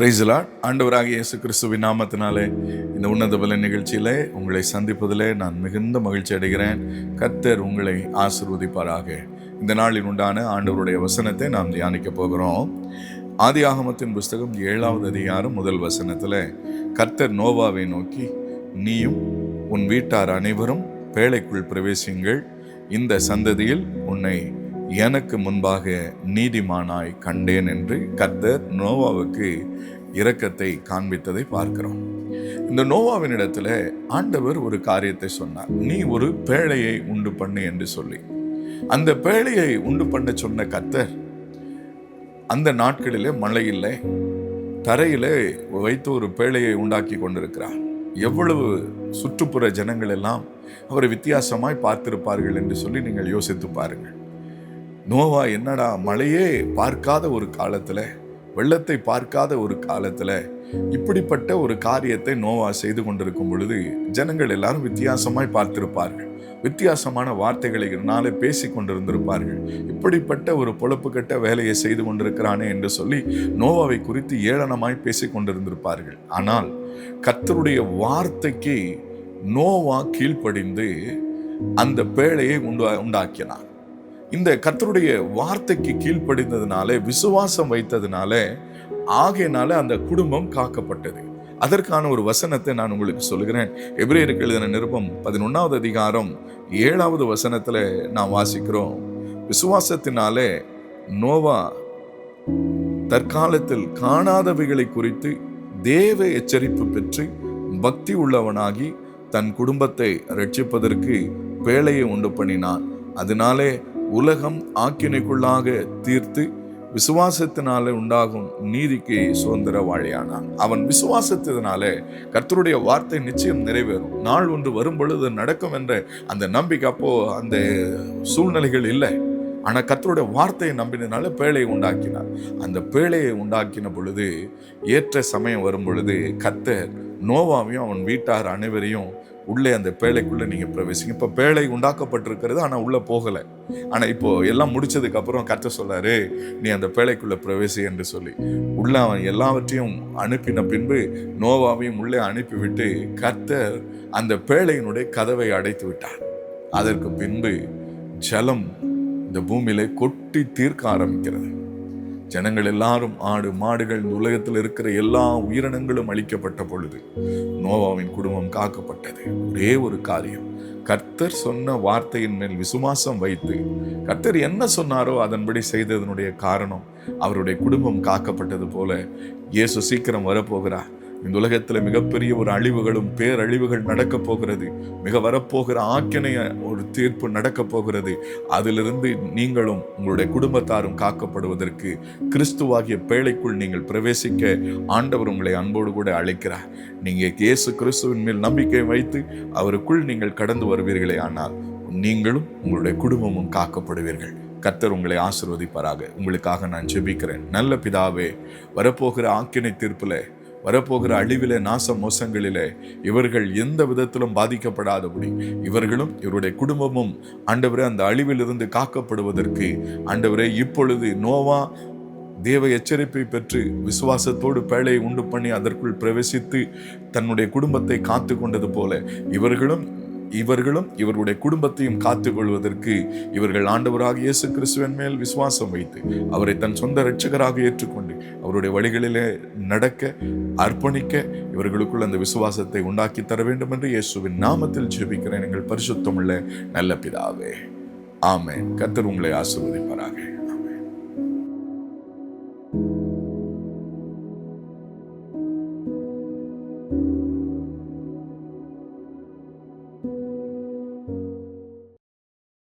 பிரைஸ்லா ஆண்டவராக இயேசு கிறிஸ்துவின் நாமத்தினாலே இந்த உன்னத பல நிகழ்ச்சியிலே உங்களை சந்திப்பதிலே நான் மிகுந்த மகிழ்ச்சி அடைகிறேன். கர்த்தர் உங்களை ஆசிர்வதிப்பாராக. இந்த நாளில் உண்டான ஆண்டவருடைய வசனத்தை நாம் தியானிக்க போகிறோம். ஆதி ஆகமத்தின் புஸ்தகம் ஏழாவது அதிகாரம் முதல் வசனத்தில் கர்த்தர் நோவாவை நோக்கி நீயும் உன் வீட்டார் அனைவரும் பேழைக்குள் பிரவேசிங்கள். இந்த சந்ததியில் உன்னை எனக்கு முன்பாக நீதிமானாய் கண்டேன் என்று கர்த்தர் நோவாவுக்கு இரக்கத்தை காண்பித்ததை பார்க்கிறோம். இந்த நோவாவின் இடத்துல ஆண்டவர் ஒரு காரியத்தை சொன்னார். நீ ஒரு பேழையை உண்டு பண்ணு என்று சொல்லி. அந்த பேழையை உண்டு பண்ண சொன்ன கர்த்தர் அந்த நாட்களிலே மழை இல்லை தரையிலே வைத்து ஒரு பேழையை உண்டாக்கி கொண்டிருக்கிறார். எவ்வளவு சுற்றுப்புற ஜனங்கள் எல்லாம் அவரை வித்தியாசமாய் பார்த்திருப்பார்கள் என்று சொல்லி நீங்கள் யோசித்து பாருங்கள். நோவா என்னடா மழையே பார்க்காத ஒரு காலத்தில் வெள்ளத்தை பார்க்காத ஒரு காலத்தில் இப்படிப்பட்ட ஒரு காரியத்தை நோவா செய்து கொண்டிருக்கும் பொழுது ஜனங்கள் எல்லாரும் வித்தியாசமாய் பார்த்திருப்பார்கள். வித்தியாசமான வார்த்தைகளினாலே பேசி கொண்டிருந்திருப்பார்கள். இப்படிப்பட்ட ஒரு பொழப்பு கட்ட வேலையை செய்து கொண்டிருக்கிறானே என்று சொல்லி நோவாவை குறித்து ஏளனமாய் பேசி கொண்டிருந்திருப்பார்கள். ஆனால் கத்தருடைய வார்த்தைக்கு நோவா கீழ்ப்படிந்து அந்த பேழையை உண்டு உண்டாக்கினார் இந்த கத்தருடைய வார்த்தைக்கு கீழ்ப்படிந்ததுனாலே விசுவாசம் வைத்ததுனால ஆகையினால அந்த குடும்பம் காக்கப்பட்டது. அதற்கான ஒரு வசனத்தை நான் உங்களுக்கு சொல்கிறேன் எபிரேயருக்கு எழுதின நிருபம் பதினொன்றாவது அதிகாரம் ஏழாவது வசனத்தில் நான் வாசிக்கிறோம். விசுவாசத்தினாலே நோவா தற்காலத்தில் காணாதவைகளை குறித்து தேவ எச்சரிப்பு பெற்று பக்தி உள்ளவனாகி தன் குடும்பத்தை ரட்சிப்பதற்கு வேலையை உண்டு பண்ணினான். அதனாலே உலகம் ஆக்கினைக்குள்ளாக தீர்த்து விசுவாசத்தினால உண்டாகும் நீதிக்கு சுதந்திர வாழியானான் அவன் விசுவாசத்தினால கர்த்தருடைய வார்த்தை நிச்சயம் நிறைவேறும். நாள் ஒன்று வரும் பொழுது நடக்கும் என்ற அந்த நம்பிக்கை அப்போ அந்த சூழ்நிலைகள் இல்லை. ஆனால் கத்தருடைய வார்த்தையை நம்பினதுனால பேழையை உண்டாக்கினார். அந்த பேழையை உண்டாக்கின பொழுது ஏற்ற சமயம் வரும் பொழுது கத்தர் நோவாவையும் அவன் வீட்டார் அனைவரையும் உள்ளே அந்த பேழைக்குள்ளே நீங்கள் பிரவேசிங்க. இப்போ பேழை உண்டாக்கப்பட்டிருக்கிறது ஆனால் உள்ளே போகலை. ஆனால் இப்போது எல்லாம் முடிச்சதுக்கப்புறம் கத்த சொல்கிறாரு நீ அந்த பேழைக்குள்ளே பிரவேசி என்று சொல்லி. உள்ளே அவன் எல்லாவற்றையும் அனுப்பின பின்பு நோவாவையும் உள்ளே அனுப்பிவிட்டு கர்த்தர் அந்த பேழையினுடைய கதவை அடைத்து விட்டார் அதற்கு பின்பு ஜலம் இந்த பூமியில கொட்டி தீர்க்க ஆரம்பிக்கிறது. ஜனங்கள் எல்லாரும் ஆடு மாடுகள் இந்த உலகத்தில் இருக்கிற எல்லா உயிரினங்களும் அழிக்கப்பட்ட பொழுது நோவாவின் குடும்பம் காக்கப்பட்டது. ஒரே ஒரு காரியம். கர்த்தர் சொன்ன வார்த்தையின் மேல் விசுவாசம் வைத்து கர்த்தர் என்ன சொன்னாரோ அதன்படி செய்ததனுடைய காரணம் அவருடைய குடும்பம் காக்கப்பட்டது போல இயேசு சீக்கிரம் வரப்போகிறார். இந்த உலகத்தில் மிகப்பெரிய ஒரு அழிவுகளும் பேரழிவுகள் நடக்க போகிறது. மிக வரப்போகிற ஆக்கினைய ஒரு தீர்ப்பு நடக்க போகிறது. அதிலிருந்து நீங்களும் உங்களுடைய குடும்பத்தாரும் காக்கப்படுவதற்கு கிறிஸ்துவாகிய பேழைக்குள் நீங்கள் பிரவேசிக்க ஆண்டவர் உங்களை அன்போடு கூட அழைக்கிறார். நீங்கள் இயேசு கிறிஸ்துவின் மேல் நம்பிக்கை வைத்து அவருக்குள் நீங்கள் கடந்து வருவீர்களே ஆனால் நீங்களும் உங்களுடைய குடும்பமும் காக்கப்படுவீர்கள். கர்த்தர் உங்களை ஆசிர்வதிப்பாராக. உங்களுக்காக நான் ஜெபிக்கிறேன். நல்ல பிதாவே வரப்போகிற ஆக்கினை தீர்ப்பில் வரப்போகிற அழிவிலே நாச மோசங்களிலே இவர்கள் எந்த விதத்திலும் பாதிக்கப்படாதபடி இவர்களும் இவருடைய குடும்பமும் ஆண்டவரே அந்த அழிவிலிருந்து காக்கப்படுவதற்கு ஆண்டவரே இப்பொழுது நோவா தேவ எச்சரிப்பை பெற்று விசுவாசத்தோடு பேழையை உண்டு பண்ணி அதற்குள் பிரவேசித்து தன்னுடைய குடும்பத்தை காத்து கொண்டது போல இவர்களும் இவர்களும் இவர்களுடைய குடும்பத்தையும் காத்து கொள்வதற்கு இவர்கள் ஆண்டவராக இயேசு கிறிஸ்துவின் மேல் விசுவாசம் வைத்து அவரை தன் சொந்த இரட்சகராக ஏற்றுக்கொண்டு அவருடைய வழிகளிலே நடக்க அர்ப்பணிக்க இவர்களுக்குள் அந்த விசுவாசத்தை உண்டாக்கி தர வேண்டும் என்று இயேசுவின் நாமத்தில் ஜெபிக்கிறேன். எங்கள் பரிசுத்தமுள்ள நல்ல பிதாவே. ஆமே கர்த்தர் உங்களை ஆசிர்வதிப்பாராக.